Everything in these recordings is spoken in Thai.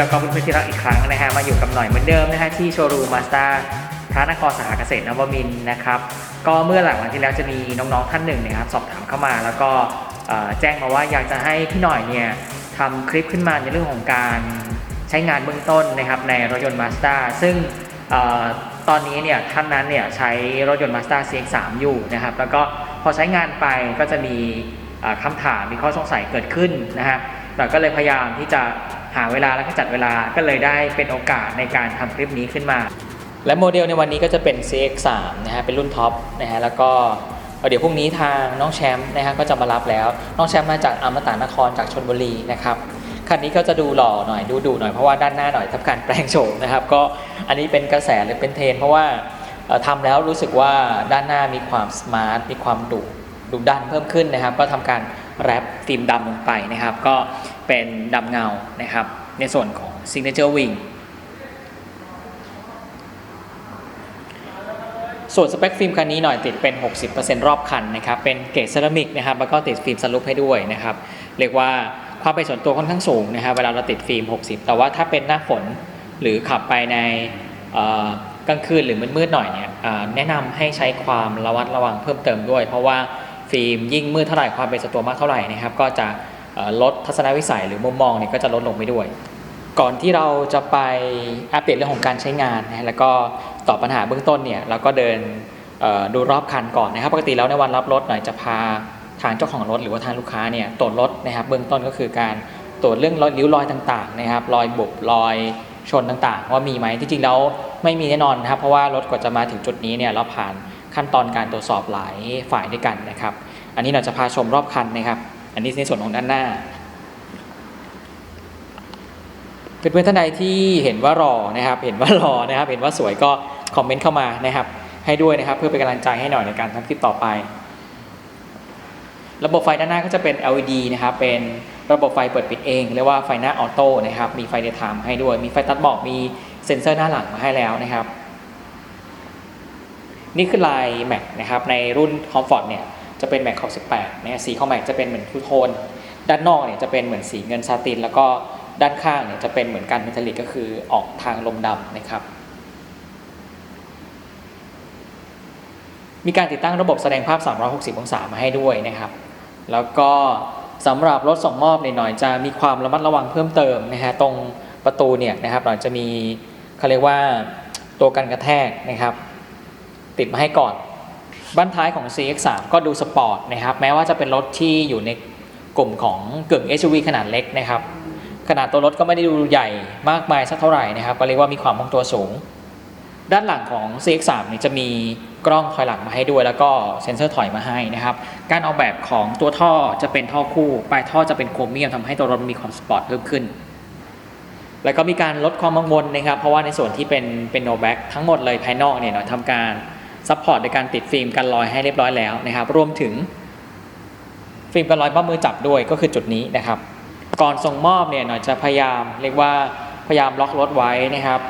แล้วก็เพื่อนๆที่รักอีกครั้งนะฮะมาอยู่กับหน่อยเหมือนเดิมนะฮะที่โชว์รูมมาสเตอร์พระนครสาขาเกษตรนวมินนะครับก็เมื่อหลังวันที่แล้วจะมีน้องๆท่านหนึ่งนะครับสอบถามเข้ามา แล้วก็แจ้งมาว่าอยากจะให้พี่หน่อยเนี่ยทำคลิปขึ้นมาในเรื่องของการใช้งานเบื้องต้นนะครับในรถยนต์มาสเตอร์ซึ่งตอนนี้เนี่ยท่านนั้นเนี่ยใช้รถยนต์มาสเตอร์ CX3 อยู่นะครับแล้วก็พอใช้งานไปก็จะมีคำถามมีข้อสงสัยเกิดขึ้นนะฮะเราก็เลยพยายามที่จะ หาเวลาแล้วก็จัดเวลาก็เลยได้เป็นโอกาสในการทำคลิปนี้ขึ้นมา และโมเดลในวันนี้ก็จะเป็น CX3 นะฮะเป็นรุ่นท็อปนะฮะแล้วก็เดี๋ยวพรุ่งนี้ทางน้องแชมป์นะฮะก็จะมารับแล้ว น้องแชมป์มาจากอมตะนครจากชนบุรีนะครับคันนี้ก็จะดูหล่อหน่อยดูดุหน่อยเพราะว่าด้านหน้าหน่อยทำการแปลงโฉมนะครับก็อันนี้เป็นกระแสหรือเป็นเทรนเพราะว่าเอ่อทำแล้วรู้สึกว่าด้านหน้ามีความสมาร์ทมีความดุดุดันเพิ่มขึ้นนะครับ ก็ทำการแรปฟิล์มดำลงไปนะครับ ก็เป็นดำเงานะครับ ในส่วนของ Signature Wing ส่วนสเปคฟิล์มคันนี้หน่อยติดเป็น 60%รอบคันนะครับ เป็นเกรดเซรามิกนะครับ แล้วก็ติดฟิล์มสลุปให้ด้วยนะครับ เรียกว่าความเป็นส่วนตัวค่อนข้างสูงนะครับ เวลาเราติดฟิล์ม 60 แต่ว่าถ้าเป็นหน้าฝนหรือขับไปในกลางคืนหรือมืดๆหน่อยเนี่ยแนะนำให้ใช้ความระวัดระวังเพิ่มเติมด้วย เพราะว่าฟิล์มยิ่งมืดเท่าไหร่ความเป็นส่วนตัวมากเท่าไหร่นะครับ ก็จะ ลดทัศนวิสัยหรือมุมมองเนี่ยก็จะลดลงไปด้วย ก่อนที่เราจะไปอัปเดตเรื่องของการใช้งานนะฮะแล้วก็ตอบปัญหาเบื้องต้นเนี่ยเราก็เดินดูรอบคันก่อนนะครับปกติแล้วในวันรับรถหน่อยจะพาทางเจ้าของรถหรือว่าทางลูกค้าเนี่ยตรวจรถนะครับเบื้องต้นก็คือการตรวจเรื่องรอยริ้วรอยต่างๆนะครับรอยบุบรอยชนต่างๆ ว่ามีไหมที่จริงแล้วไม่มีแน่นอนนะครับเพราะว่ารถกว่าจะมาถึงจุดนี้เนี่ยเราผ่านขั้นตอนการตรวจสอบหลายฝ่ายด้วยกันนะครับ อันนี้เราจะพาชมรอบคันนะครับ อันนี้ในส่วนของด้านหน้าเพื่อนๆท่านใดที่เห็นว่ารอนะครับ เห็นว่ารอนะครับ เห็นว่าสวยก็คอมเมนต์เข้ามานะครับ ให้ด้วยนะครับ เพื่อเป็นกำลังใจให้หน่อยในการทำคลิปต่อไป ระบบไฟด้านหน้าก็จะเป็น LED นะครับ เป็นระบบไฟเปิดปิดเองเรียกว่าไฟหน้าออโต้นะครับ มีไฟเดย์ไทม์ให้ด้วย มีไฟตัดหมอก มีเซ็นเซอร์หน้าหลังมาให้แล้วนะครับ นี่คือลายแม็กนะครับ ในรุ่น Comfort เนี่ย จะเป็นแม็กขอบ18นะสีของแม็กจะเป็นเหมือนทูโทน ด้านนอกเนี่ยจะเป็นเหมือนสีเงินซาติน แล้วก็ด้านข้างเนี่ยจะเป็นเหมือนกันเมทัลลิกก็คือออกทางลมดำนะครับมีการติดตั้งระบบแสดงภาพ 360 องศามาให้ด้วยนะครับ แล้วก็สำหรับรถส่งมอบเนี่ยหน่อยจะมีความระมัดระวังเพิ่มเติมนะฮะตรงประตูเนี่ยนะครับเราจะมีเขาเรียกว่าตัวกันกระแทกนะครับ ติดมาให้ก่อน บ้านท้ายของ CX3 ก็ดูสปอร์ตนะครับ แม้ว่าจะเป็นรถที่อยู่ในกลุ่มของกึ่ง SUV ขนาดเล็กนะครับ ขนาดตัวรถก็ไม่ได้ดูใหญ่มากมายสักเท่าไหร่นะครับ ก็เรียกว่ามีความคงตัวสูง ด้านหลังของ CX3 เนี่ยจะมีกล้องถอยหลังมาให้ด้วย แล้วก็เซ็นเซอร์ถอยมาให้นะครับ การออกแบบของตัวท่อจะเป็นท่อคู่ปลายท่อจะเป็นโครเมียมทำให้ตัวรถมีความสปอร์ตเพิ่มขึ้น แล้วก็มีการลดความกังวลนะครับ เพราะว่าในส่วนที่เป็นเป็นโนแบ็กทั้งหมดเลยภายนอกเนี่ยเราทำการ ซัพพอร์ตในการติดฟิล์มกันรอยให้เรียบร้อยแล้วนะครับ รวมถึงฟิล์มกันรอยป้ามือจับด้วยก็คือจุดนี้นะครับ ก่อนส่งมอบเนี่ยหน่อยจะพยายามเรียกว่าพยายามล็อกรถไว้นะครับ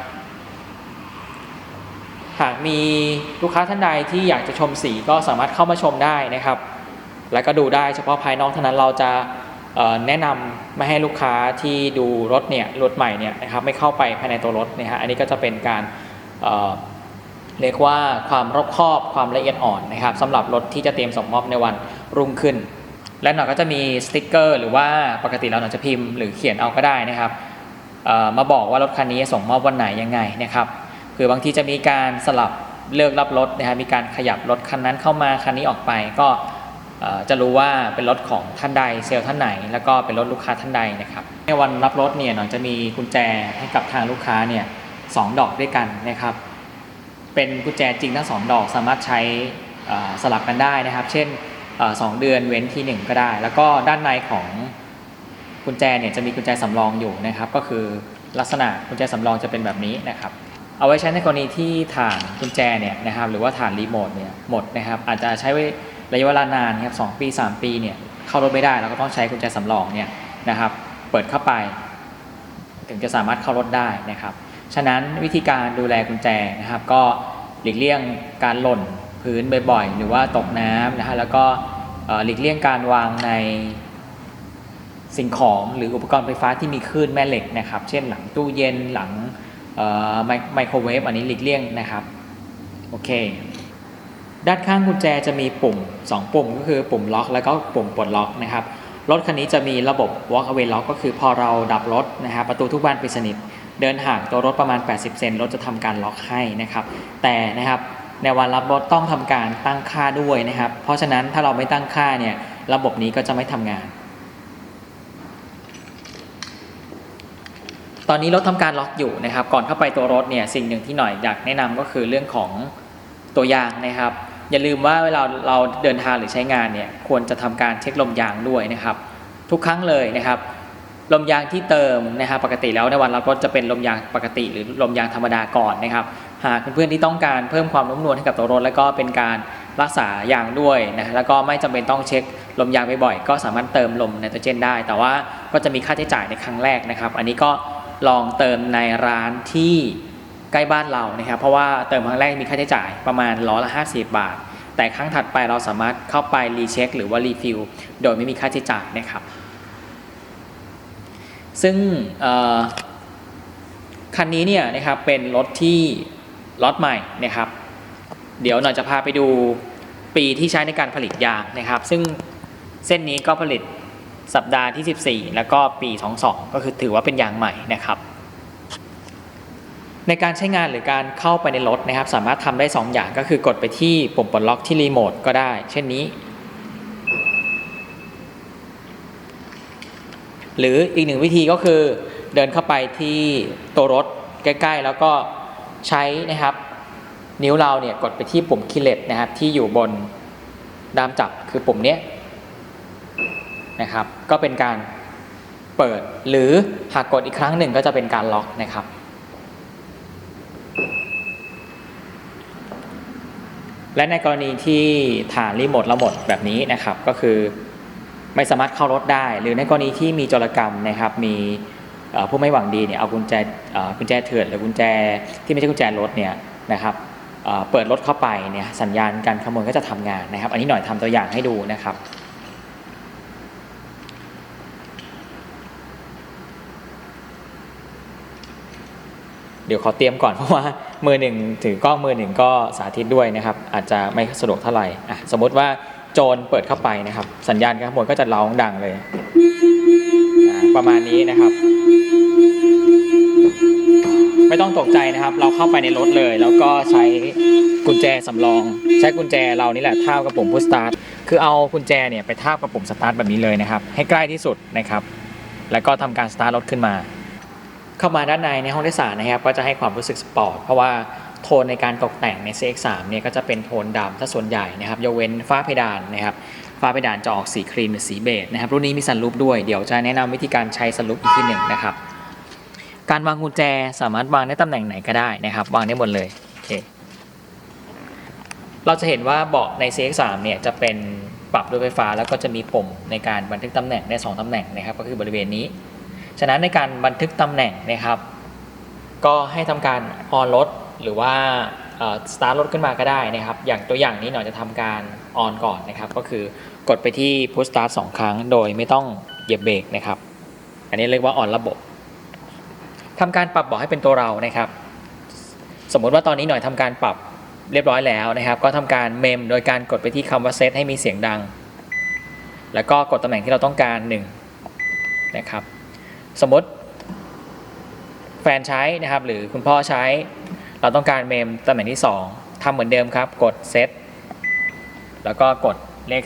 หากมีลูกค้าท่านใดที่อยากจะชมสีก็สามารถเข้ามาชมได้นะครับ แล้วก็ดูได้เฉพาะภายนอกเท่านั้นเราจะแนะนำไม่ให้ลูกค้าที่ดูรถเนี่ยรถใหม่เนี่ยนะครับไม่เข้าไปภายในตัวรถนะฮะอันนี้ก็จะเป็นการ เรียกว่าความรอบคอบความละเอียดอ่อนนะครับสำหรับรถที่จะเตรียมส่งมอบในวันรุ่งขึ้น และหน่อยก็จะมีสติกเกอร์ หรือว่าปกติเราหน่อยจะพิมพ์หรือเขียนเอาก็ได้นะครับมาบอกว่ารถคันนี้ส่งมอบวันไหนยังไงนะครับเผื่อบางทีจะมีการสลับเลือกรับรถนะครับมีการขยับรถคันนั้นเข้ามาคันนี้ออกไปก็จะรู้ว่าเป็นรถของท่านใดเซลล์ท่านไหน แล้วก็เป็นรถลูกค้าท่านใดนะครับในวันรับรถเนี่ยหน่อยจะมีกุญแจให้กับทางลูกค้าเนี่ยสองดอกด้วยกันนะครับ เป็นกุญแจจริงทั้งสองดอก สามารถใช้สลับกันได้นะครับ เช่นอสองเดือนเว้นทีหนึ่งก็ได้ แล้วก็ด้านในของกุญแจเนี่ยจะมีกุญแจสำรองอยู่นะครับ ก็คือลักษณะกุญแจสำรองจะเป็นแบบนี้นะครับ เอาไว้ใช้ในกรณีที่ฐานกุญแจเนี่ยนะครับหรือว่าฐานรีโมทเนี่ยหมดนะครับอาจจะใช้ระยะเวลานานครับสองปี 3 ปีเนี่ยเข้ารถไม่ได้เราก็ต้องใช้กุญแจสำรองเนี่ยนะครับเปิดเข้าไป ถึงจะสามารถเข้ารถได้นะครับ ฉะนั้นวิธีการดูแลกุญแจนะครับ ก็หลีกเลี่ยงการหล่นพื้นบ่อยๆ หรือว่าตกน้ำนะฮะแล้วก็หลีกเลี่ยงการวางในสิ่งของหรืออุปกรณ์ไฟฟ้าที่มีคลื่นแม่เหล็กนะครับ เช่นหลังตู้เย็นหลังไมไมโครเวฟอันนี้หลีกเลี่ยงนะครับโอเค ด้านข้างกุญแจจะมีปุ่ม 2 ปุ่มก็คือปุ่มล็อก แล้วก็ปุ่มปลดล็อกนะครับรถคันนี้จะมีระบบ walk away lock ก็คือพอเราดับรถนะครับประตูทุกบานปิดสนิท เดินห่างตัวรถประมาณ 80 เซนรถจะทำการล็อกให้นะครับ แต่นะครับในวันรับรถต้องทำการตั้งค่าด้วยนะครับ เพราะฉะนั้นถ้าเราไม่ตั้งค่าเนี่ยระบบนี้ก็จะไม่ทำงาน ตอนนี้รถทำการล็อกอยู่นะครับ ก่อนเข้าไปตัวรถเนี่ยสิ่งหนึ่งที่หน่อยอยากแนะนำก็คือเรื่องของตัวยางนะครับ อย่าลืมว่าเวลาเราเดินทางหรือใช้งานเนี่ยควรจะทำการเช็คลมยางด้วยนะครับ ทุกครั้งเลยนะครับ ลมยางที่เติมนะครับปกติแล้วในวันเรับรถจะเป็นลมยางปกติหรือลมยางธรรมดาก่อนนะครับ หากเพื่อนๆที่ต้องการเพิ่มความนุ่มนวลให้กับตัวรถ แล้วก็เป็นการรักษายางด้วยนะแล้วก็ไม่จำเป็นต้องเช็คลมยางบ่อยๆก็สามารถเติมลมไนโตรเจนได้ แต่ว่าก็จะมีค่าใช้จ่ายในครั้งแรกนะครับ อันนี้ก็ลองเติมในร้านที่ใกล้บ้านเรานะครับ เพราะว่าเติมครั้งแรกมีค่าใช้จ่ายประมาณร้อยละ50 บาท แต่ครั้งถัดไปเราสามารถเข้าไปรีเช็คหรือว่ารีฟิลโดยไม่มีค่าใช้จ่ายนะครับ ซึ่งคันนี้เนี่ยนะครับเป็นรถที่ล็อตใหม่นะครับ เดี๋ยวหน่อยจะพาไปดูปีที่ใช้ในการผลิตยางนะครับ ซึ่งเส้นนี้ก็ผลิตสัปดาห์ที่ 14 แล้วก็ปี 22 ก็คือถือว่าเป็นยางใหม่นะครับ ในการใช้งานหรือการเข้าไปในรถนะครับ สามารถทำได้ 2 อย่างก็คือกดไปที่ปุ่มปลดล็อกที่รีโมทก็ได้ เช่นนี้ หรืออีกหนึ่งวิธีก็คือเดินเข้าไปที่ตัวรถใกล้ ๆ แล้วก็ใช้นะครับ นิ้วเราเนี่ยกดไปที่ปุ่มคีย์เลตนะครับที่อยู่บนด้ามจับคือปุ่มเนี้ยนะครับ ก็เป็นการเปิดหรือหากกดอีกครั้งหนึ่งก็จะเป็นการล็อกนะครับและในกรณีที่ฐานรีโมทเราหมดแบบนี้นะครับก็คือ ไม่สามารถเข้ารถได้ หรือในกรณีที่มีโจรกรรมนะครับมีผู้ไม่หวังดีเนี่ยเอากุญแจกุญแจเถื่อนหรือกุญแจที่ไม่ใช่กุญแจรถเนี่ยนะครับเอ่อเปิดรถเข้าไปเนี่ยสัญญาณการขโมยก็จะทำงานนะครับ อันนี้หน่อยทำตัวอย่างให้ดูนะครับ เดี๋ยวขอเตรียมก่อนเพราะว่ามือหนึ่งถือกล้องมือหนึ่งก็สาธิตด้วยนะครับ อาจจะไม่สะดวกเท่าไหร่อะสมมติว่า โจรเปิดเข้าไปนะครับ สัญญาณการขโมยก็จะร้องดังเลย ประมาณนี้นะครับ ไม่ต้องตกใจนะครับ เราเข้าไปในรถเลย แล้วก็ใช้กุญแจสำรอง ใช้กุญแจเรานี่แหละทากับปุ่มพุชสตาร์ทคือเอากุญแจเนี่ยไปทากับปุ่มสตาร์ทแบบนี้เลยนะครับ ให้ใกล้ที่สุดนะครับ แล้วก็ทำการสตาร์ทรถขึ้นมา เข้ามาด้านในในห้องโดยสารนะครับ ก็จะให้ความรู้สึกสปอร์ตเพราะว่า โทนในการตกแต่งใน CX3 เนี่ยก็จะเป็นโทนดำถ้าส่วนใหญ่นะครับยกเว้นฝ้าเพดานนะครับฝ้าเพดานจะออกสีครีมหรือสีเบจนะครับรุ่นนี้มีซันรูปด้วย เดี๋ยวจะแนะนำวิธีการใช้ซันรูปอีกทีหนึ่งนะครับการวางกุญแจสามารถวางในตำแหน่งไหนก็ได้นะครับ วางได้หมดเลยโอเคเราจะเห็นว่าเบาะใน CX3 เนี่ยจะเป็นปรับด้วยไฟฟ้าแล้วก็จะมีปุ่มในการบันทึกตำแหน่งได้สองตำแหน่งนะครับ ก็คือบริเวณนี้ ฉะนั้นในการบันทึกตำแหน่งนะครับ ก็ให้ทำการออนรถ หรือว่าสตาร์ทรถขึ้นมาก็ได้นะครับ อย่างตัวอย่างนี้หน่อยจะทำการออนก่อนนะครับ ก็คือกดไปที่ push start สองครั้ง โดยไม่ต้องเหยียบเบรกนะครับ อันนี้เรียกว่าออนระบบทำการปรับเบาะให้เป็นตัวเรานะครับ สมมุติว่าตอนนี้หน่อยทำการปรับเรียบร้อยแล้วนะครับ ก็ทำการเมมโดยการกดไปที่คำว่าเซตให้มีเสียงดัง แล้วก็กดตำแหน่งที่เราต้องการ1นะครับ สมมติแฟนใช้นะครับ หรือคุณพ่อใช้ เราต้องการเมมตำแหน่งที่ 2ทำเหมือนเดิมครับ กดเซตแล้วก็กดเลข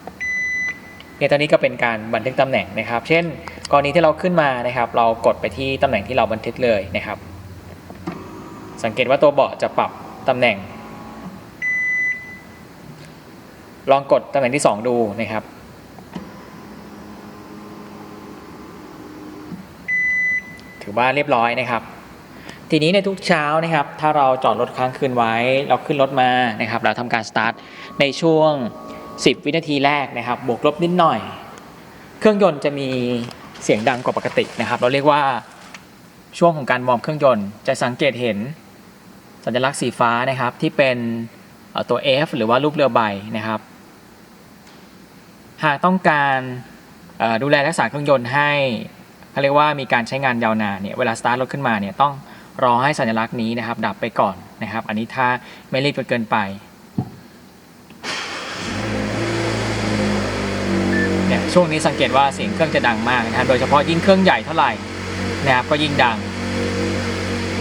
2 เนี่ยตอนนี้ก็เป็นการบันทึกตำแหน่งนะครับ เช่น กรณีที่เราขึ้นมานะครับ เรากดไปที่ตำแหน่งที่เราบันทึกเลยนะครับ สังเกตว่าตัวเบาะจะปรับตำแหน่ง ลองกดตำแหน่งที่ 2 ดูนะครับถือว่าเรียบร้อยนะครับ ทีนี้ในทุกเช้านะครับ ถ้าเราจอดรถค้างคืนไว้ เราขึ้นรถมานะครับ เราทำการสตาร์ทในช่วง 10 วินาทีแรกนะครับ บวกลบนิดหน่อย เครื่องยนต์จะมีเสียงดังกว่าปกตินะครับ เราเรียกว่าช่วงของการวอร์มเครื่องยนต์ จะสังเกตเห็นสัญลักษณ์สีฟ้านะครับที่เป็นตัว F หรือว่ารูปเรือใบนะครับ หากต้องการดูแลรักษาเครื่องยนต์ให้เขาเรียกว่ามีการใช้งานยาวนานเนี่ยเวลาสตาร์ทรถขึ้นมาเนี่ยต้อง รอให้สัญลักษณ์นี้นะครับ ดับไปก่อนนะครับ อันนี้ถ้าไม่รีบจนเกินไปเนี่ยช่วงนี้สังเกตว่าเสียงเครื่องจะดังมากนะครับโดยเฉพาะยิ่งเครื่องใหญ่เท่าไหร่นะครับก็ยิ่งดัง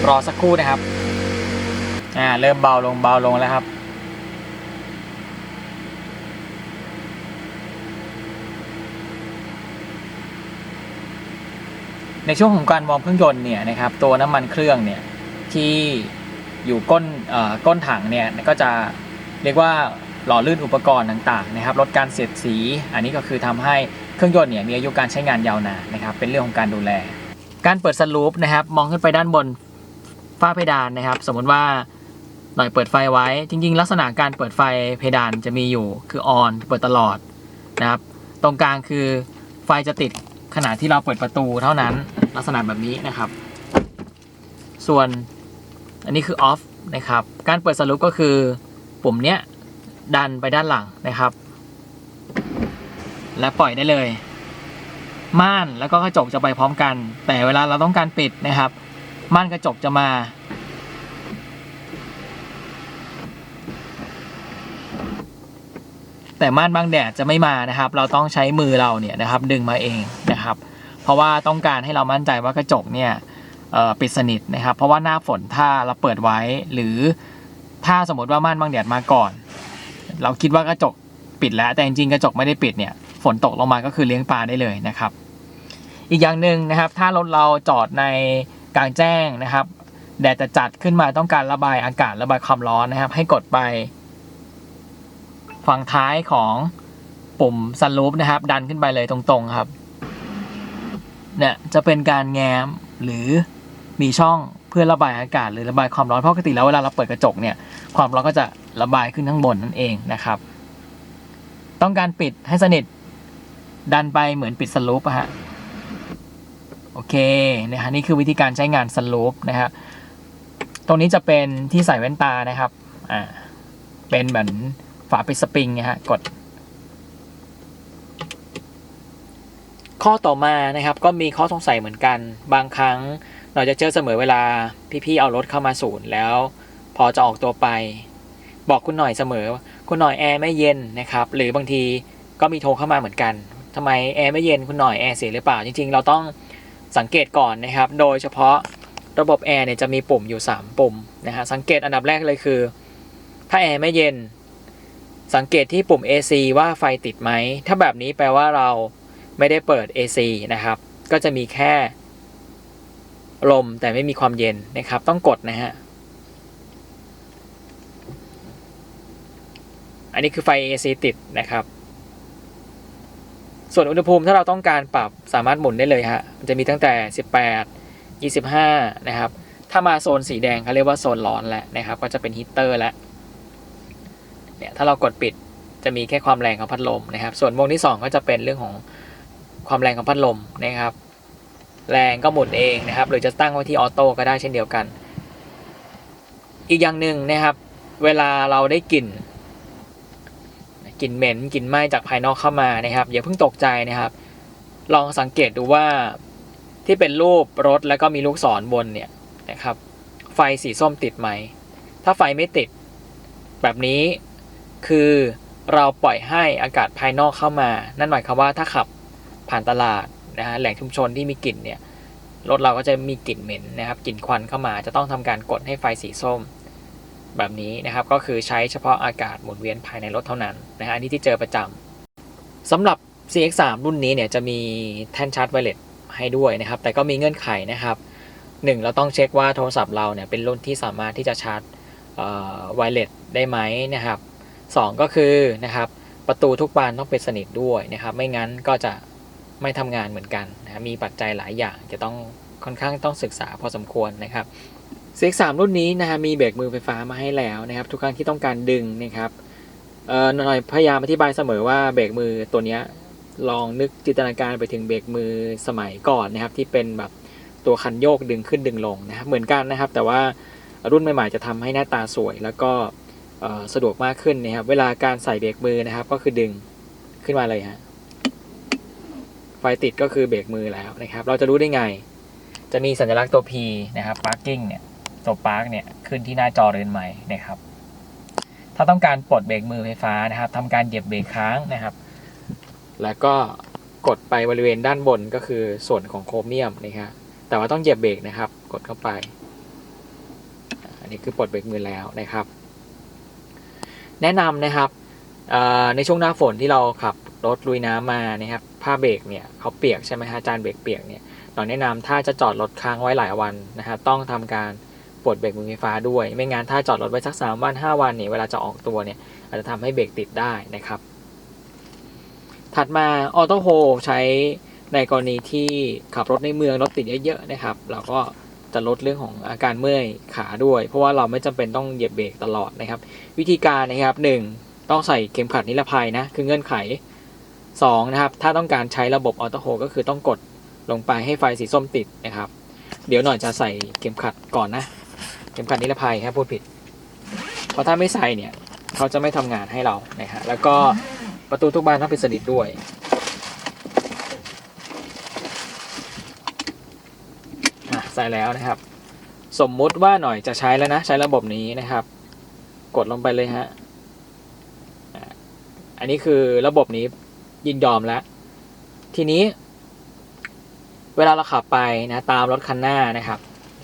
รอสักครู่นะครับอ่าเริ่มเบาลงเบาลงแล้วครับ ในช่วงของการวอร์มเครื่องยนต์เนี่ยนะครับตัวน้ำมันเครื่องเนี่ยที่อยู่ก้นก้นถังเนี่ยก็จะเรียกว่าหล่อลื่นอุปกรณ์ต่างๆนะครับลดการเสียดสี อันนี้ก็คือทำให้เครื่องยนต์เนี่ยมีอายุการใช้งานยาวนานนะครับเป็นเรื่องของการดูแล การเปิดสลูปนะครับมองขึ้นไปด้านบนฝ้าเพดานนะครับ สมมติว่าหน่อยเปิดไฟไว้ จริง ๆ ลักษณะการเปิดไฟเพดานจะมีอยู่คือออนเปิดตลอดนะครับตรงกลางคือไฟจะติด ขณะที่เราเปิดประตูเท่านั้นลักษณะแบบนี้นะครับ ส่วนอันนี้คือ off นะครับ การเปิดสลูปก็คือปุ่มเนี้ยดันไปด้านหลังนะครับ และปล่อยได้เลย ม่านแล้วก็กระจกจะไปพร้อมกัน แต่เวลาเราต้องการปิดนะครับ ม่านกระจกจะมา แต่ม่านบังแดดจะไม่มานะครับ เราต้องใช้มือเราเนี่ยนะครับ ดึงมาเอง นะครับ เพราะว่าต้องการให้เรามั่นใจว่ากระจกเนี่ยปิดสนิทนะครับ เพราะว่าหน้าฝนถ้าเราเปิดไว้ หรือถ้าสมมติว่าม่านบังแดดมาก่อน เราคิดว่ากระจกปิดแล้ว แต่จริงๆกระจกไม่ได้ปิดเนี่ยฝนตกลงมาก็คือเลี้ยงปลาได้เลยนะครับ อีกอย่างหนึ่งนะครับ ถ้ารถเราจอดในกลางแจ้งนะครับแดดจะจัดขึ้นมาต้องการระบายอากาศระบายความร้อนนะครับ ให้กดไป ฝั่งท้ายของปุ่มซันรูฟนะครับ ดันขึ้นไปเลยตรงๆครับ เนี่ยจะเป็นการแง้มหรือมีช่องเพื่อระบายอากาศหรือระบายความร้อนเพราะปกติแล้วเวลาเราเปิดกระจกเนี่ยความร้อนก็จะระบายขึ้นข้างบนนั่นเองนะครับ ต้องการปิดให้สนิทดันไปเหมือนปิดสลูปอะฮะโอเคนะฮะนี่คือวิธีการใช้งานสลูปนะฮะตรงนี้จะเป็นที่ใส่แว่นตานะครับอ่าเป็นเหมือนฝาปิดสปริงนะฮะกด ข้อต่อมานะครับก็มีข้อสงสัยเหมือนกัน บางครั้งเราจะเจอเสมอเวลาพี่ๆเอารถเข้ามาศูนย์แล้ว พอจะออกตัวไป บอกคุณหน่อยเสมอว่าคุณหน่อยแอร์ไม่เย็นนะครับ หรือบางทีก็มีโทรเข้ามาเหมือนกันทำไมแอร์ไม่เย็นคุณหน่อยแอร์เสียหรือเปล่า จริง ๆ เราต้องสังเกตก่อนนะครับ โดยเฉพาะระบบแอร์เนี่ยจะมีปุ่มอยู่ 3 ปุ่มนะฮะสังเกตอันดับแรกเลยคือ ถ้าแอร์ไม่เย็น สังเกตที่ปุ่ม AC ว่าไฟติดไหมถ้าแบบนี้แปลว่าเรา ไม่ได้เปิด AC นะครับ ก็จะมีแค่ลมแต่ไม่มีความเย็นนะครับ ต้องกดนะฮะ อันนี้คือไฟ AC ติดนะครับ ส่วนอุณหภูมิถ้าเราต้องการปรับสามารถหมุนได้เลยฮะ มันจะมีตั้งแต่ 18 25 นะครับ ถ้ามาโซนสีแดงเขาเรียกว่าโซนร้อนแล้วนะครับ ก็จะเป็นฮีตเตอร์แล้ว เนี่ยถ้าเรากดปิดจะมีแค่ความแรงของพัดลมนะครับ ส่วนวงที่ 2 ก็จะเป็นเรื่องของ ความแรงของพัดลมนะครับ แรงก็หมุนเองนะครับ หรือจะตั้งไว้ที่ออโต้ก็ได้เช่นเดียวกัน อีกอย่างหนึ่งนะครับ เวลาเราได้กลิ่นกลิ่นเหม็นกลิ่นไหม้จากภายนอกเข้ามานะครับอย่าเพิ่งตกใจนะครับ ลองสังเกตดูว่าที่เป็นรูปรถแล้วก็มีลูกศรบนเนี่ยนะครับ ไฟสีส้มติดไหม ถ้าไฟไม่ติด แบบนี้คือเราปล่อยให้อากาศภายนอกเข้ามา นั่นหมายความว่าถ้าขับ ผ่านตลาดนะฮะแหล่งชุมชนที่มีกลิ่นเนี่ยรถเราก็จะมีกลิ่นเหม็นนะครับกลิ่นควันเข้ามาจะต้องทำการกดให้ไฟสีส้ม แบบนี้นะครับก็คือใช้เฉพาะอากาศหมุนเวียนภายในรถเท่านั้นนะฮะอันนี้ที่เจอประจำสำหรับ CX3 รุ่นนี้เนี่ยจะมีแท่นชาร์จไวเลสให้ด้วยนะครับ แต่ก็มีเงื่อนไขนะครับหนึ่งเราต้องเช็คว่าโทรศัพท์เราเนี่ยเป็นรุ่นที่สามารถที่จะชาร์จไวเลสได้ไหมนะครับสองก็คือนะครับประตูทุกบานต้องเป็นสนิทด้วยนะครับ ไม่งั้นก็จะ ไม่ทำงานเหมือนกันนะมีปัจจัยหลายอย่างจะต้องค่อนข้างต้องศึกษาพอสมควรนะครับ CX3 รุ่นนี้นะฮะมีเบรกมือไฟฟ้ามาให้แล้วนะครับ ทุกครั้งที่ต้องการดึงนะครับเอ่อหน่อยพยายามอธิบายเสมอว่าเบรกมือตัวนี้ลองนึกจินตนาการไปถึงเบรกมือสมัยก่อนนะครับ ที่เป็นแบบตัวคันโยกดึงขึ้นดึงลงนะครับเหมือนกันนะครับ แต่ว่ารุ่นใหม่ๆจะทำให้หน้าตาสวย แล้วก็สะดวกมากขึ้นนะครับ เวลาการใส่เบรกมือนะครับ ก็คือดึงขึ้นมาเลยฮะ ไฟติดก็คือเบรกมือแล้วนะครับ เราจะรู้ได้ไง จะมีสัญลักษณ์ตัว P นะครับ parking เนี่ย ตัว park เนี่ย ขึ้นที่หน้าจอเรือนใหม่นะครับ ถ้าต้องการปลดเบรกมือไฟฟ้านะครับทำการเหยียบเบรกค้างนะครับ แล้วก็กดไปบริเวณด้านบนก็คือส่วนของโครเมียมนะครับ แต่ว่าต้องเหยียบเบรกนะครับ กดเข้าไป อันนี้คือปลดเบรกมือแล้วนะครับ แนะนำนะครับในช่วงหน้าฝนที่เราขับรถลุยน้ำมานะครับ ผ้าเบรกเนี่ยเขาเปียกใช่ไหมฮะจานเบรกเปียกเนี่ยเราแนะนำถ้าจะจอดรถค้างไว้หลายวันนะครับต้องทำการปลดเบรกมือไฟฟ้าด้วย ไม่งั้นถ้าจอดรถไว้สักสามวันห้าวันเนี่ยเวลาจะออกตัวเนี่ยอาจจะทำให้เบรกติดได้นะครับ ถัดมาออโต้โฮใช้ในกรณีที่ขับรถในเมืองรถติดเยอะๆนะครับเราก็จะลดเรื่องของอาการเมื่อยขาด้วย เพราะว่าเราไม่จำเป็นต้องเหยียบเบรกตลอดนะครับ วิธีการนะครับ 1. ต้องใส่เข็มขัดนิรภัยนะ คือเงื่อนไข 2. นะครับถ้าต้องการใช้ระบบออโต้โฮก็คือต้องกดลงไปให้ไฟสีส้มติดนะครับ เดี๋ยวหน่อยจะใส่เข็มขัดก่อนนะ เข็มขัดนิรภัยครับพูดผิด เพราะถ้าไม่ใส่เนี่ยเขาจะไม่ทำงานให้เรานะฮะแล้วก็ประตูทุกบานต้องปิดสนิทด้วยอะใส่แล้วนะครับ สมมุติว่าหน่อยจะใช้แล้วนะ ใช้ระบบนี้นะครับ กดลงไปเลยฮะอันนี้คือระบบนี้ ยินยอมแล้ว ทีนี้ เวลาเราขับไปนะ ตามรถคันหน้านะครับ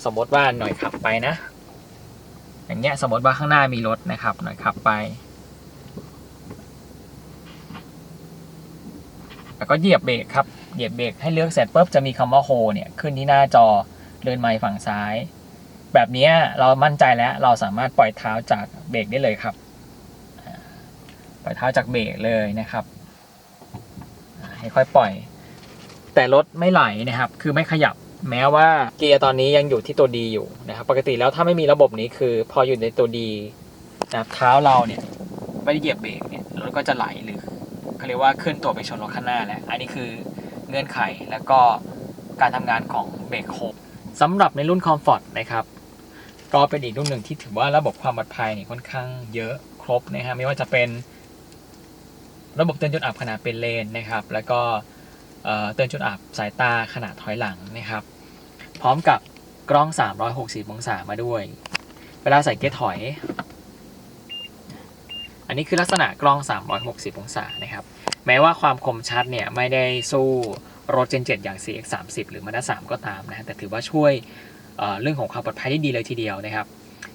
สมมติว่าหน่อยขับไปนะ อย่างเงี้ยสมมติว่าข้างหน้ามีรถนะครับ หน่อยขับไป แล้วก็เหยียบเบรกครับเหยียบเบรกให้เลือกเสร็จปุ๊บจะมีคำว่าโฮเนี่ยขึ้นที่หน้าจอเลื่อนไม้ฝั่งซ้าย แบบนี้เรามั่นใจแล้วเราสามารถปล่อยเท้าจากเบรกได้เลยครับ ปล่อยเท้าจากเบรกเลยนะครับ ให้ค่อยปล่อย แต่รถไม่ไหลนะครับ คือไม่ขยับ แม้ว่าเกียร์ตอนนี้ยังอยู่ที่ตัวดีอยู่นะครับ ปกติแล้วถ้าไม่มีระบบนี้คือ พออยู่ในตัวดีนะครับเท้าเราเนี่ยไม่ได้เหยียบเบรกเนี่ยรถก็จะไหลหรือเขาเรียกว่าขึ้นตัวไปชนรถข้างหน้าแล้วอันนี้คือเงื่อนไขแล้วก็การทำงานของเบรกโคสำหรับในรุ่นคอมฟอร์ตนะครับก็เป็นอีกรุ่นหนึ่งที่ถือว่าระบบความปลอดภัยเนี่ยค่อนข้างเยอะครบนะฮะไม่ว่าจะเป็น ระบบเตือนจุดอับขนาดเป็นเลนนะครับ แล้วก็เตือนจุดอับสายตาขนาดถอยหลังนะครับ พร้อมกับกล้อง 360 องศามาด้วย เวลาใส่เกียร์ถอย อันนี้คือลักษณะกล้อง 360 องศานะครับ แม้ว่าความคมชัดเนี่ยไม่ได้สู้รถ Gen 7อย่าง CX30 หรือ Mazda 3 ก็ตามนะแต่ถือว่าช่วยเเรื่องของความปลอดภัยได้ดีเลยทีเดียวนะครับ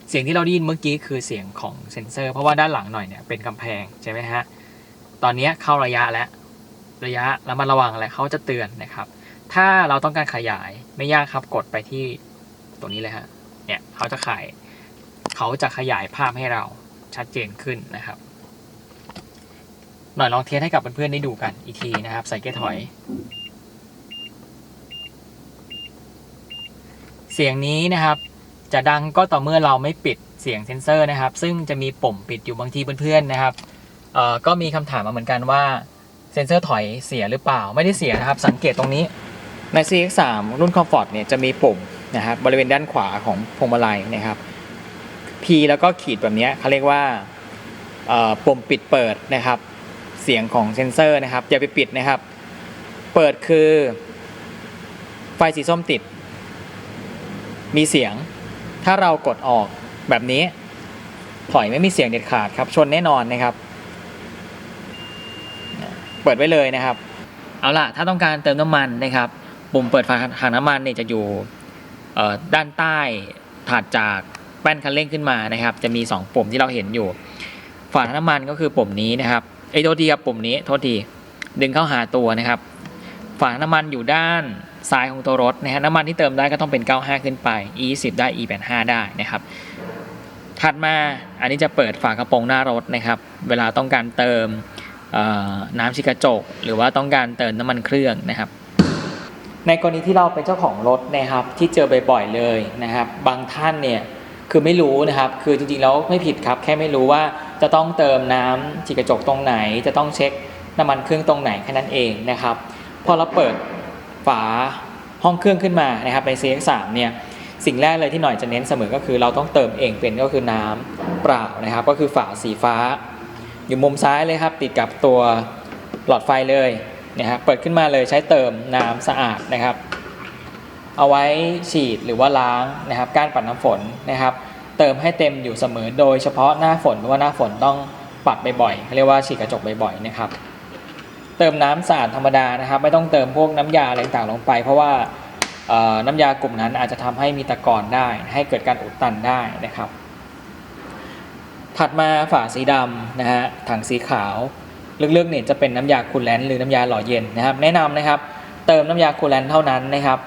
เสียงที่เราได้ยินเมื่อกี้คือเสียงของเซ็นเซอร์ เพราะว่าด้านหลังหน่อยเนี่ยเป็นกำแพงใช่ไหมฮะ ตอนนี้เข้าระยะแล้วระยะระมัดระวังแล้วเขาจะเตือนนะครับ ถ้าเราต้องการขยายไม่ยากครับกดไปที่ตรงนี้เลยฮะเนี่ยเขาจะขายเขาจะขยายภาพให้เราชัดเจนขึ้นนะครับ หน่อยลองเทสให้กับเพื่อนๆได้ดูกันอีกทีนะครับ ใส่เกียร์ถอย เสียงนี้นะครับ จะดังก็ต่อเมื่อเราไม่ปิดเสียงเซนเซอร์นะครับ ซึ่งจะมีปุ่มปิดอยู่บางทีเพื่อนๆนะครับ เอ่อก็มีคำถามมาเหมือนกันว่าเซนเซอร์ถอยเสียหรือเปล่าไม่ได้เสียนะครับ สังเกตตรงนี้ใน CX3 รุ่น Comfort เนี่ยจะมีปุ่มนะครับบริเวณด้านขวาของพวงมาลัยนะครับ P แล้วก็ขีดแบบนี้เขาเรียกว่าปุ่มปิดเปิดนะครับ เสียงของเซนเซอร์นะครับอย่าไปปิดนะครับ เปิดคือไฟสีส้มติด มีเสียง ถ้าเรากดออกแบบนี้ถอยไม่มีเสียงเด็ดขาดครับ ชนแน่นอนนะครับ เปิดไว้เลยนะครับ เอาล่ะ ถ้าต้องการเติมน้ำมันนะครับ ปุ่มเปิดฝาถังน้ำมันเนี่ยจะอยู่ด้านใต้ถัดจากแป้นคันเร่งขึ้นมานะครับ จะมี 2 ปุ่มที่เราเห็นอยู่ ฝาถังน้ำมันก็คือปุ่มนี้นะครับไอ้โทษทีครับปุ่มนี้โทษทีดึงเข้าหาตัวนะครับ ฝาน้ำมันอยู่ด้านซ้ายของตัวรถนะฮะน้ำมันที่เติมได้ก็ต้องเป็น 95 ขึ้นไป E10 ได้ E85 ได้นะครับ ถัดมาอันนี้จะเปิดฝากระโปรงหน้ารถนะครับ เวลาต้องการเติม น้ำชิกระจก หรือว่าต้องการเติมน้ำมันเครื่องนะครับ ในกรณีที่เราเป็นเจ้าของรถนะครับที่เจอบ่อยๆเลยนะครับ บางท่านเนี่ยคือไม่รู้นะครับ คือจริงๆแล้วไม่ผิดครับ แค่ไม่รู้ว่าจะต้องเติมน้ำฉีดกระจกตรงไหน จะต้องเช็คน้ำมันเครื่องตรงไหนแค่นั้นเองนะครับ พอเราเปิดฝาห้องเครื่องขึ้นมานะครับใน CX3 เนี่ย สิ่งแรกเลยที่หน่อยจะเน้นเสมอก็คือเราต้องเติมเองเป็นก็คือน้ำเปล่านะครับ ก็คือฝาสีฟ้า อยู่มุมซ้ายเลยครับ ติดกับตัวหลอดไฟเลยนะฮะเปิดขึ้นมาเลยใช้เติมน้ำสะอาดนะครับ เอาไว้ฉีดหรือว่าล้างนะครับก้านปัดน้ำฝนนะครับ เติมให้เต็มอยู่เสมอโดยเฉพาะหน้าฝนเพราะว่าหน้าฝนต้องปัดบ่อยๆเรียกว่าฉีดกระจกบ่อยๆนะครับ เติมน้ำสะอาดธรรมดานะครับ ไม่ต้องเติมพวกน้ำยาอะไรต่างๆลงไป เพราะว่าน้ำยากลุ่มนั้นอาจจะทำให้มีตะกอนได้ ให้เกิดการอุดตันได้นะครับ ถัดมาฝาสีดำนะฮะถังสีขาวเลึกๆเนี่ยจะเป็นน้ำยาคูลแลนต์หรือน้ำยาหล่อเย็นนะครับ แนะนำนะครับ เติมน้ำยาคูลแลนต์เท่านั้นนะครับ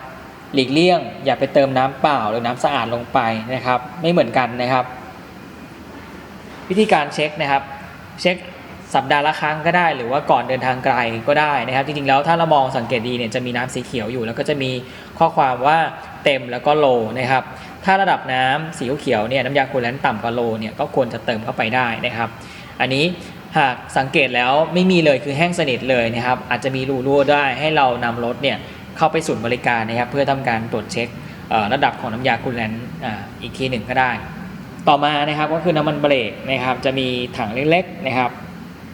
หลีกเลี่ยง อย่าไปเติมน้ำเปล่าหรือน้ำสะอาดลงไปนะครับ ไม่เหมือนกันนะครับ วิธีการเช็คนะครับ เช็คสัปดาห์ละครั้งก็ได้ หรือว่าก่อนเดินทางไกลก็ได้นะครับ จริงๆแล้วถ้าเรามองสังเกตดีเนี่ยจะมีน้ำสีเขียวอยู่ แล้วก็จะมีข้อความว่าเต็มแล้วก็โลนะครับ ถ้าระดับน้ำสีเขียวเนี่ยน้ำยาคูลแลนต์ต่ำกว่าโลเนี่ยก็ควรจะเติมเข้าไปได้นะครับ อันนี้หากสังเกตแล้วไม่มีเลยคือแห้งสนิทเลยนะครับ อาจจะมีรูรั่วได้ให้เรานำรถเนี่ยเข้าไปศูนย์บริการนะครับ เพื่อทำการตรวจเช็คระดับของน้ำยาคูลแลนต์อีกทีหนึ่งก็ได้ ต่อมานะครับก็คือน้ำมันเบรกนะครับ จะมีถังเล็กๆนะครับ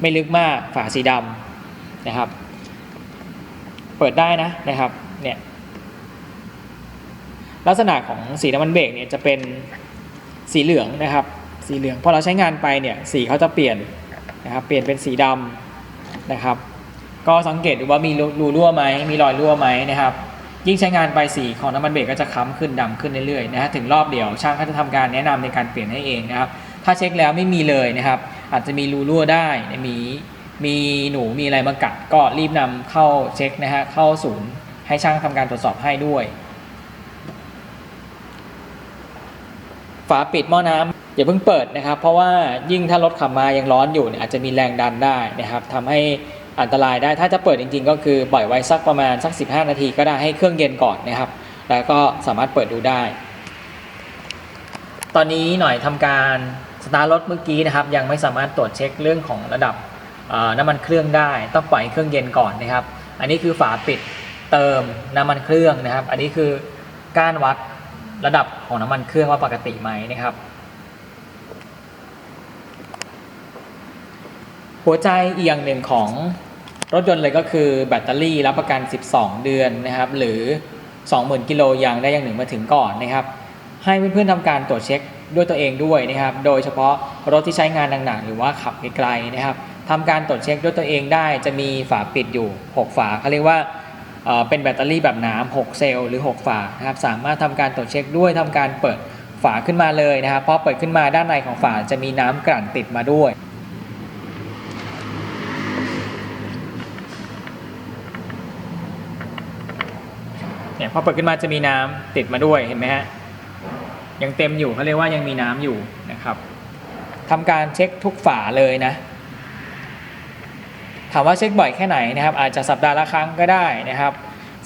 ไม่ลึกมากฝาสีดำนะครับ เปิดได้นะนะครับเนี่ย ลักษณะของสีน้ำมันเบรกเนี่ยจะเป็นสีเหลืองนะครับ สีเหลืองพอเราใช้งานไปเนี่ยสีเขาจะเปลี่ยนนะครับเปลี่ยนเป็นสีดำนะครับ ก็สังเกตดูว่ามีรูรั่วไหมมีรอยรั่วไหมนะครับ ยิ่งใช้งานไปสีของน้ำมันเบรกก็จะค้ำขึ้นดำขึ้นเรื่อยๆนะฮะถึงรอบเดียวช่างก็จะทำการแนะนำในการเปลี่ยนให้เองนะครับ ถ้าเช็คแล้วไม่มีเลยนะครับ อาจจะมีรูรั่วได้มีมีหนูมีอะไรมากัดก็รีบนำเข้าเช็คนะฮะเข้าศูนย์ให้ช่างทำการตรวจสอบให้ด้วย ฝาปิดหม้อน้ำอย่าเพิ่งเปิดนะครับ เพราะว่ายิ่งถ้ารถขับมายังร้อนอยู่เนี่ยอาจจะมีแรงดันได้นะครับทำให้อันตรายได้ถ้าจะเปิดจริง ๆ ก็คือปล่อยไว้สักประมาณสัก 15 นาทีก็ได้ให้เครื่องเย็นก่อนนะครับ แล้วก็สามารถเปิดดูได้ ตอนนี้หน่อยทำการสตาร์ทรถเมื่อกี้นะครับ ยังไม่สามารถตรวจเช็คเรื่องของระดับน้ำมันเครื่องได้ต้องปล่อยเครื่องเย็นก่อนนะครับ อันนี้คือฝาปิดเติมน้ำมันเครื่องนะครับ อันนี้คือก้านวัด ระดับของน้ำมันเครื่องว่าปกติไหมนะครับ หัวใจอีกอย่างหนึ่งของรถยนต์เลยก็คือแบตเตอรี่รับประกัน 12 เดือนนะครับ หรือ 20,000 กิโลยังได้อย่างหนึ่งมาถึงก่อนนะครับ ให้เพื่อนๆทำการตรวจเช็คด้วยตัวเองด้วยนะครับ โดยเฉพาะรถที่ใช้งานหนักๆหรือว่าขับไกลๆนะครับทำการตรวจเช็คด้วยตัวเองได้จะมีฝาปิดอยู่ 6 ฝาเขาเรียกว่า เป็นแบตเตอรี่แบบน้ำ6เซลล์หรือ 6 ฝานะครับสามารถทำการตรวจเช็คด้วยทำการเปิดฝาขึ้นมาเลยนะครับพอเปิดขึ้นมาด้านในของฝาจะมีน้ำกลั่นติดมาด้วยเนี่ยพอเปิดขึ้นมาจะมีน้ำติดมาด้วยเห็นไหมฮะยังเต็มอยู่เขาเรียกว่ายังมีน้ำอยู่นะครับทำการเช็คทุกฝาเลยนะ ถามว่าเช็คบ่อยแค่ไหนนะครับ อาจจะสัปดาห์ละครั้งก็ได้นะครับ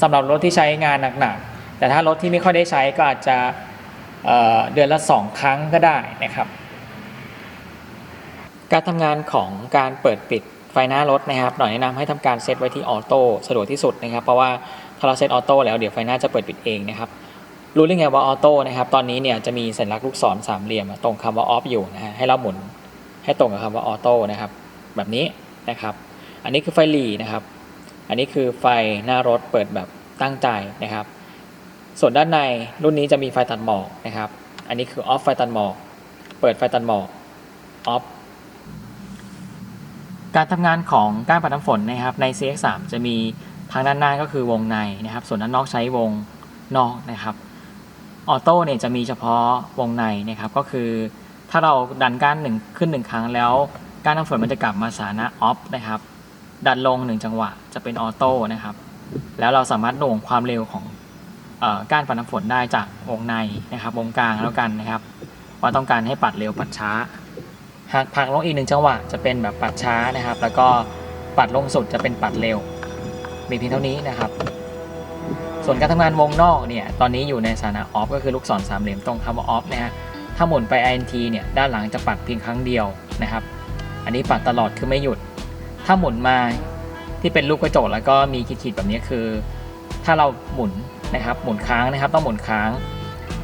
สำหรับรถที่ใช้งานหนักๆ แต่ถ้ารถที่ไม่ค่อยได้ใช้ก็อาจจะเเดือนละ 2 ครั้งก็ได้นะครับ การทำงานของการเปิดปิดไฟหน้ารถนะครับ หน่อยแนะนำให้ทำการเซตไว้ที่ออโต้สะดวกที่สุดนะครับ เพราะว่าถ้าเราเซตออโต้แล้วเดี๋ยวไฟหน้าจะเปิดปิดเองนะครับรู้ได้ไงว่าออโต้นะครับ ตอนนี้เนี่ยจะมีสัญลักษณ์ลูกศรสามเหลี่ยมตรงคำว่าออฟอยู่นะฮะ ให้เราหมุนให้ตรงกับคำว่าออโต้นะครับ แบบนี้นะครับ อันนี้คือไฟหลีนะครับ อันนี้คือไฟหน้ารถเปิดแบบตั้งใจนะครับ ส่วนด้านในรุ่นนี้จะมีไฟตัดหมอกนะครับ อันนี้คือออฟไฟตัดหมอก เปิดไฟตัดหมอกออฟการทำงานของก้านปัดน้ำฝนนะครับใน CX3 จะมีทางด้านหน้าก็คือวงในนะครับ ส่วนด้านนอกใช้วงนอกนะครับออโต้เนี่ยจะมีเฉพาะวงในนะครับ ก็คือถ้าเราดันก้านหนึ่งขึ้นหนึ่งครั้งแล้ว ก้านน้ำฝนมันจะกลับมาสถานะออฟนะครับ ดันลงหนึ่งจังหวะจะเป็นออโต้นะครับ แล้วเราสามารถโหน่งความเร็วของออกานปัดน้ำฝนได้จากวงในนะครับ วงกลางแล้วกันนะครับ ว่าต้องการให้ปัดเร็วปัดช้า หากผักลงอีกหนึ่งจังหวะจะเป็นแบบปัดช้านะครับ แล้วก็ปัดลงสุดจะเป็นปัดเร็วมีเพียงเท่านี้นะครับ ส่วนการทำงานวงนอกเนี่ย ตอนนี้อยู่ในสถานะออฟก็คือลูกศรสามเหลี่ยมตรงคำว่าออฟนะฮะ ถ้าหมุนไป INT เนี่ย ด้านหลังจะปัดเพียงครั้งเดียวนะครับ อันนี้ปัดตลอดคือไม่หยุด ถ้าหมุนมาที่เป็นลูกกระจกแล้วก็มีขีดๆแบบนี้คือ ถ้าเราหมุนนะครับหมุนค้างนะครับ ต้องหมุนค้าง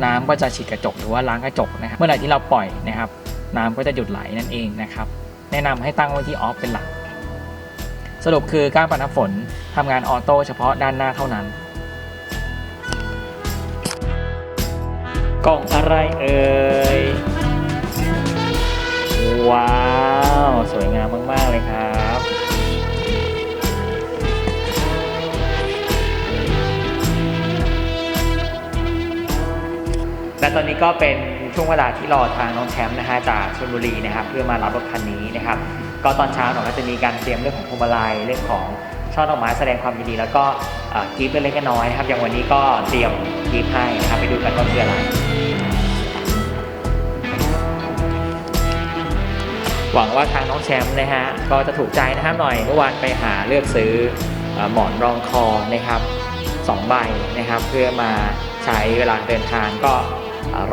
น้ำก็จะฉีดกระจกหรือว่าล้างกระจกนะครับ เมื่อไหร่ที่เราปล่อยนะครับ น้ำก็จะหยุดไหลนั่นเองนะครับ แนะนำให้ตั้งไว้ที่ออฟเป็นหลัก สรุปคือการปัดน้ำฝนทำงานออโต้เฉพาะด้านหน้าเท่านั้นกล่องอะไรเอ่ย ว้าว สวยงามมาก ๆ เลยครับ และตอนนี้ก็เป็นช่วงเวลาที่รอทางน้องแชมป์นะฮะจากชลบุรีนะครับเพื่อมารับรถคันนี้นะครับก็ตอนเช้าเนาก็จะมีการเตรียมเรื่องของพวงมาลัยเรื่องของช่อดอกไม้แสดงความยินดี แล้วก็กิฟต์เล็กๆน้อยๆนะครับอย่างวันนี้ก็เตรียมกิฟต์ให้นะครับไปดูกันว่าคืออะไรหวังว่าทางน้องแชมป์นะฮะก็จะถูกใจนะครับหน่อยเมื่อวานไปหาเลือกซื้ออหมอนรองคอนะครับสองใบนะครับ เพื่อมาใช้เวลาเดินทางก็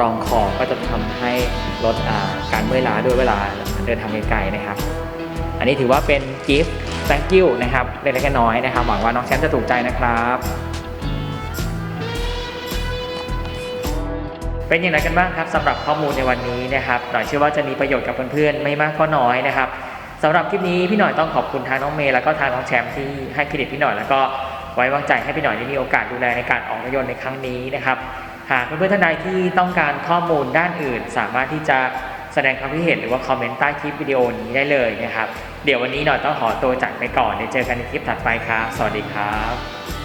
รองคอก็จะทำให้ลดการเมื่อยล้าด้วยเวลาเดินทางไกลๆนะครับ อันนี้ถือว่าเป็นกิฟต์ thank you นะครับเล็กๆน้อยๆนะครับ หวังว่าน้องแชมป์จะถูกใจนะครับ เป็นอย่างไรกันบ้างครับสำหรับข้อมูลในวันนี้นะครับหน่อยเชื่อว่าจะมีประโยชน์กับเพื่อนๆไม่มากก็น้อยนะครับสำหรับคลิปนี้พี่หน่อยต้องขอบคุณทางน้องเมย์แล้วก็ทางน้องแชมป์ที่ให้เครดิตพี่หน่อยแล้วก็ไว้วางใจให้พี่หน่อยได้มีโอกาสดูแลในการออกรถยนต์ในครั้งนี้นะครับ หากเพื่อนๆท่านใดที่ต้องการข้อมูลด้านอื่น สามารถที่จะแสดงความคิดเห็นหรือว่าคอมเมนต์ใต้คลิปวิดีโอนี้ได้เลยนะครับ เดี๋ยววันนี้หน่อยต้องขอตัวจากไปก่อนเดี๋ยวเจอกันในคลิปถัดไปครับ สวัสดีครับ